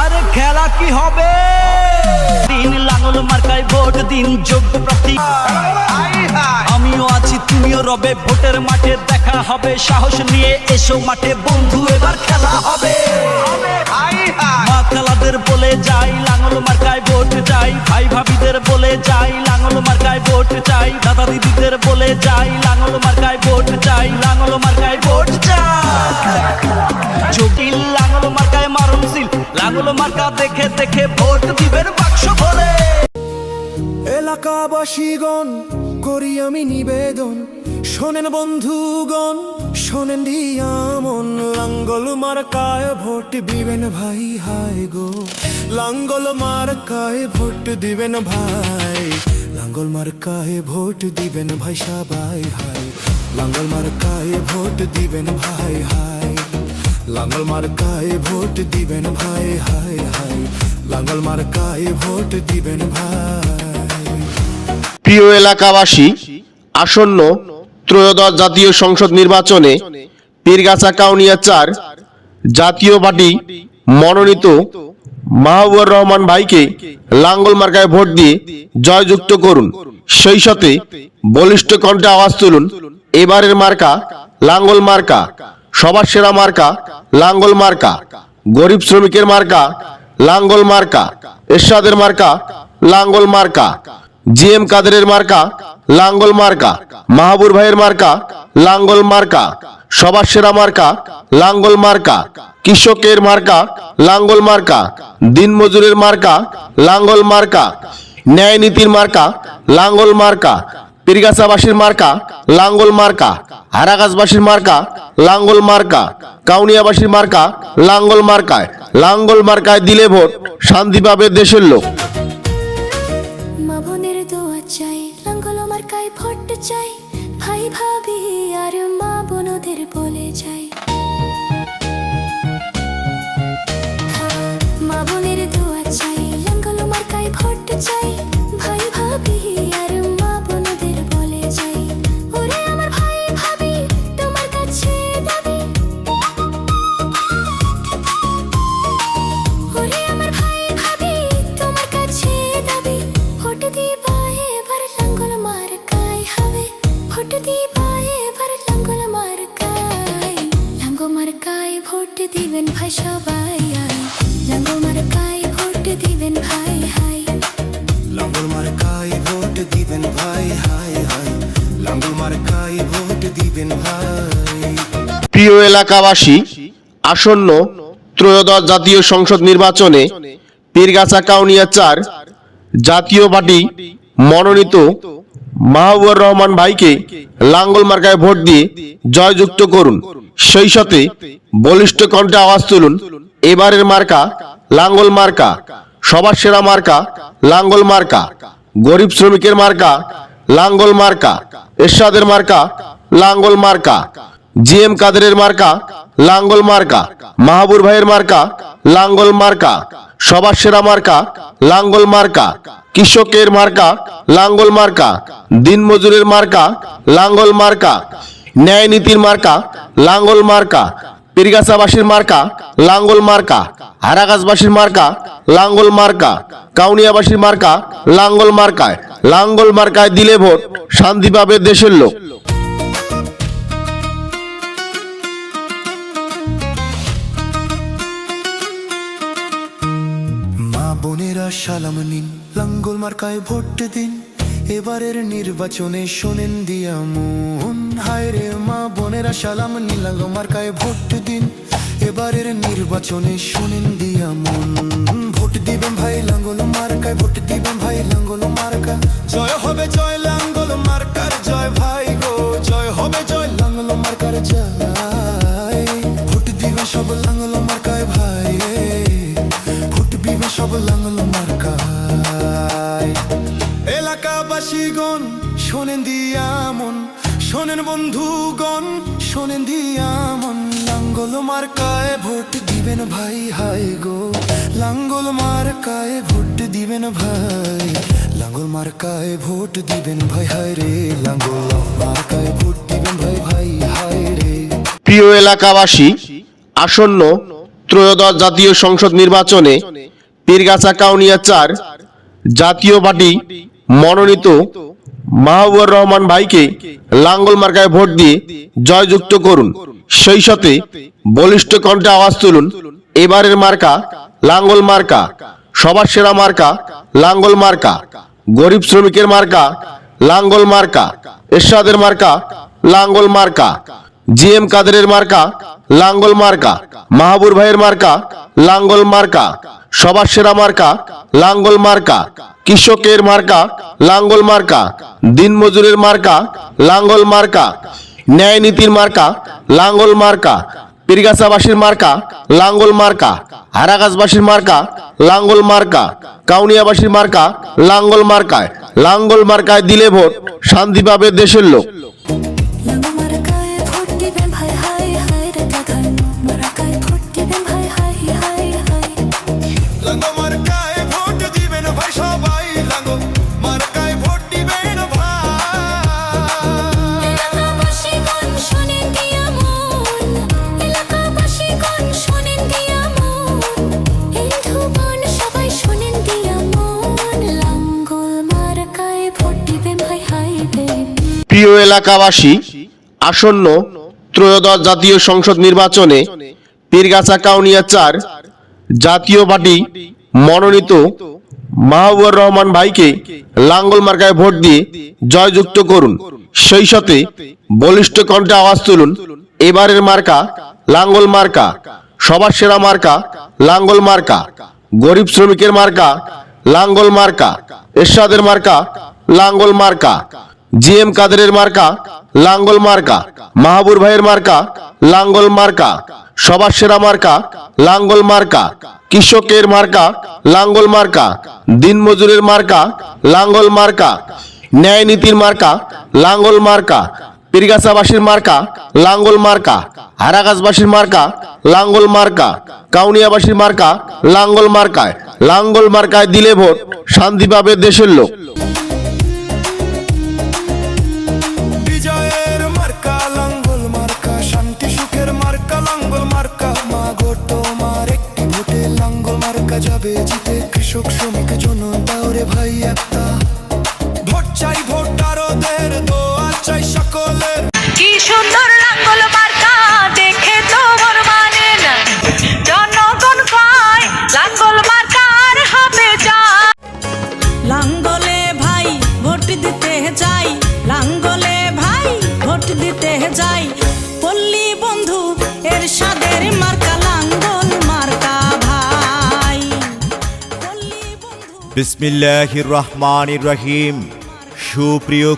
আরে খেলা কি হবে? দিন লাঙল মার্কায় ভোট, দিন যোগ্য প্রার্থী। আমিও আছি, তুমিও রবে, ভোটের মাঠে দেখা হবে। সাহস নিয়ে এসো মাঠে, বন্ধু, এবার খেলা হবে। খেলাদের বলে যাই, লাঙল মার্কায় ভোট চাই। ভাই ভাবিদের বলে যাই, লাঙল মার্কায় ভোট চাই। দাদা দিদিদের বলে যাই, লাঙল মার্কায় ভোট চাই, লাঙল মারণশীল মার্কা দেখে দেখে ভোট দিবেন বাক্স ভরে এলাকাবাসীগণ, করি আমি নিবেদন। শোনেন বন্ধুগণ, শোনেন দিয়ামন। লাঙ্গল মার্কায় ভোট দিবেন ভাই হাই গো। লাঙ্গল মার্কায় ভোট দিবেন ভাই, লাঙ্গল মার্কায় ভোট দিবেন ভাই, সবাই হাই লাঙ্গল মার্কায় ভোট দিবেন ভাই হাই লাঙ্গল মার্কায় ভোট দিবেন ভাই, হাই হাই। লাঙ্গল মার্কায় ভোট দিবেন ভাই। প্রিয় এলাকাবাসী, আসন্ন ত্রয়োদশ জাতীয় সংসদ নির্বাচনে পীরগাছা কাউনিয়া চার জাতীয় পার্টি মনোনীত মাহবুবুর রহমান ভাইকে লাঙ্গল মার্কায় ভোট দিয়ে জয়যুক্ত করুন। সেই সাথে বলিষ্ঠ কণ্ঠে আওয়াজ তুলুন। এবারের মার্কা, লাঙ্গল মার্কা। সবার সেরা মার্কা লাঙ্গল মার্কা গরিব শ্রমিকের মার্কা লাঙ্গল মার্কা এরশাদের মার্কা লাঙ্গল মার্কা জি এম কাদেরের মার্কা লাঙ্গল মার্কা মাহবুর ভাইয়ের মার্কা লাঙ্গল মার্কা সবার সেরা মার্কা লাঙ্গল মার্কা কৃষকের মার্কা লাঙ্গল মার্কা দিনমজুরের মার্কা লাঙ্গল মার্কা ন্যায় নীতির মার্কা লাঙ্গল মার্কা পীরগাছাবাসীর মার্কা লাঙ্গল মার্কা হারাগাছবাসীর মার্কা লাঙ্গল মার্কা, কাউনিয়াবাসীর মার্কা, লাঙ্গল মার্কায় লাঙ্গল মার্কায় দিলে ভোট, শান্তি পাবে দেশের লোক। চাই আর বলে ভোট চাই দিবেন ভাই সবাই আয়। লাঙ্গ মার গায় ভোট দিবেন ভাই হাই। লাঙ্গল মার্কায় ভোট দিবেন ভাই হাই হাই। লাঙ্গল মার্কায় ভোট দিবেন ভাই। প্রিয় এলাকাবাসী আসন্ন ত্রয়োদশ জাতীয় সংসদ নির্বাচনে পীরগাছা কাউনিয়া চার জাতীয় পার্টি মনোনীত মাহবুবুর রহমান ভাইকে লাঙ্গল মার্কায় ভোট দিয়ে জয়যুক্ত করুন। সেই সাথে বলিষ্ঠ কণ্ঠে আওয়াজ তুলুন। এবারের মার্কা লাঙ্গল মার্কা, সবার সেরা মার্কা লাঙ্গল মার্কা, গরিব শ্রমিকের মার্কা লাঙ্গল মার্কা, এরশাদের মার্কা লাঙ্গল মার্কা জি এম কাদেরের মার্কা লাঙ্গল মার্কা মাহবুর ভাইয়ের মার্কা লাঙ্গল মার্কা, সবার সেরা মার্কা লাঙ্গল মার্কা, কৃষকের মার্কা লাঙ্গল মার্কা, দিনমজুরের মার্কা লাঙ্গল মার্কা ন্যায় নীতির মার্কা, লাঙ্গল মার্কা, পীরগাছাবাসীর মার্কা, লাঙ্গল মার্কা, হারাগাছবাসীর মার্কা, লাঙ্গল মার্কা, কাউনিয়াবাসীর মার্কা, লাঙ্গল মার্কায় লাঙ্গল মার্কায় দিলে ভোট শান্তি পাবে দেশের লোক। সালাম নিন, লাঙ্গল মার্কায় ভোট দিন। এবারের নির্বাচনে শোনেন দিয়া হায় রে মা, বোনেরা সালাম নিন লাঙ্গল মার্কায় ভোট দিন। এবারের নির্বাচনে শোনেন দিয়া মন। ভোট দিবেন ভাই লাঙ্গল মার্কায়, ভোট দিবেন ভাই লাঙ্গল মার্কা। জয় হবে জয় লাঙ্গল মার্কার জয় ভাই গো। জয় হবে জয় লাঙ্গল মার্কার জয়। ভোট দিবে সব লাঙ্গল মার্কায় ভাই ভোট দিবে সব লাঙ্গল মার্কায়। এলাকাবাসীগণ, শোনেন দিয়ামন শোনেন বন্ধুগণ, শোনেন দিয়ামন লাঙ্গল মার্কায় ভোট দিবেন ভাই, হাই গো। লাঙ্গল মার্কায় ভোট দিবেন ভাই, লাঙ্গল মার্কায় ভোট দিবেন ভাই হায় রে। লাঙ্গল মার্কায় ভোট দিবেন ভাই ভাই হায় রে। প্রিয় এলাকাবাসী, আসন্ন ত্রয়োদশ জাতীয় সংসদ নির্বাচনে পীরগাছা কাউনিয়া চার জাতীয় পার্টি মনোনীত মাহবুবুর রহমান ভাইকে লাঙ্গল মার্কায় ভোট দিয়ে জয়যুক্ত করুন। সেই সাথে বলিষ্ঠ কণ্ঠে আওয়াজ তুলুন। এবারের মার্কা লাঙ্গল মার্কা, সবার সেরা মার্কা লাঙ্গল মার্কা, গরিব শ্রমিকের মার্কা লাঙ্গল মার্কা, এরশাদের মার্কা লাঙ্গল মার্কা জি এম কাদেরের মার্কা লাঙ্গল মার্কা মাহবুর ভাইয়ের মার্কা লাঙ্গল মার্কা, সবার সেরা মার্কা লাঙ্গল মার্কা। কৃষকের মার্কা, লাঙ্গল মার্কা, দিনমজুরের মার্কা, লাঙ্গল মার্কা, ন্যায় নীতির মার্কা, লাঙ্গল মার্কা, পীরগাছাবাসীর মার্কা, লাঙ্গল মার্কা, হারাগাছবাসীর মার্কা, লাঙ্গল মার্কা, কাউনিয়াবাসীর মার্কা, লাঙ্গল মার্কায় লাঙ্গল মার্কায় দিলে ভোট শান্তি পাবে দেশের লোক। প্রিয় এলাকাবাসী, আসন্ন ত্রয়োদশ জাতীয় সংসদ নির্বাচনে পীরগাছা কাউনিয়া চার জাতীয় পার্টি মনোনীত মাহবুবুর রহমান ভাইকে লাঙ্গল মার্কায় ভোট দিয়ে জয়যুক্ত করুন। সেই সাথে বলিষ্ঠ কণ্ঠে আওয়াজ তুলুন, এবারের মার্কা লাঙ্গল মার্কা, সবার সেরা মার্কা লাঙ্গল মার্কা, গরিব শ্রমিকের মার্কা লাঙ্গল মার্কা, এরশাদের মার্কা লাঙ্গল মার্কা। জি এম কাদেরের মার্কা, লাঙ্গল মার্কা, মাহবুর ভাইয়ের মার্কা, লাঙ্গল মার্কা, সবার সেরা মার্কা, লাঙ্গল মার্কা, কৃষকের মার্কা, লাঙ্গল মার্কা, দিনমজুরের মার্কা, লাঙ্গল মার্কা, ন্যায় নীতির মার্কা, লাঙ্গল মার্কা, পীরগাছাবাসীর মার্কা, লাঙ্গল মার্কা, হারাগাছবাসীর মার্কা, লাঙ্গল মার্কা, কাউনিয়াবাসীর মার্কা, লাঙ্গল মার্কায় লাঙ্গল মার্কায় দিলে ভোট শান্তি পাবে দেশের লোক। যাবে জিতে কৃষক শ্রমিক জনতা ওরে ভাই একটা। ভোট চাই ভোটারদের দোয়া চাই সকলের। কি সুন্দর লাঙ্গল মার্কা দেখে তো মন মানে না। জনগণ কয় লাঙ্গল মার্কার হবে যা লাঙ্গলে ভাই ভোট দিতে যাই লাঙ্গলে ভাই ভোট দিতে যাই বিসমিল্লাহির রহমানির রহিম। সুপ্রিয়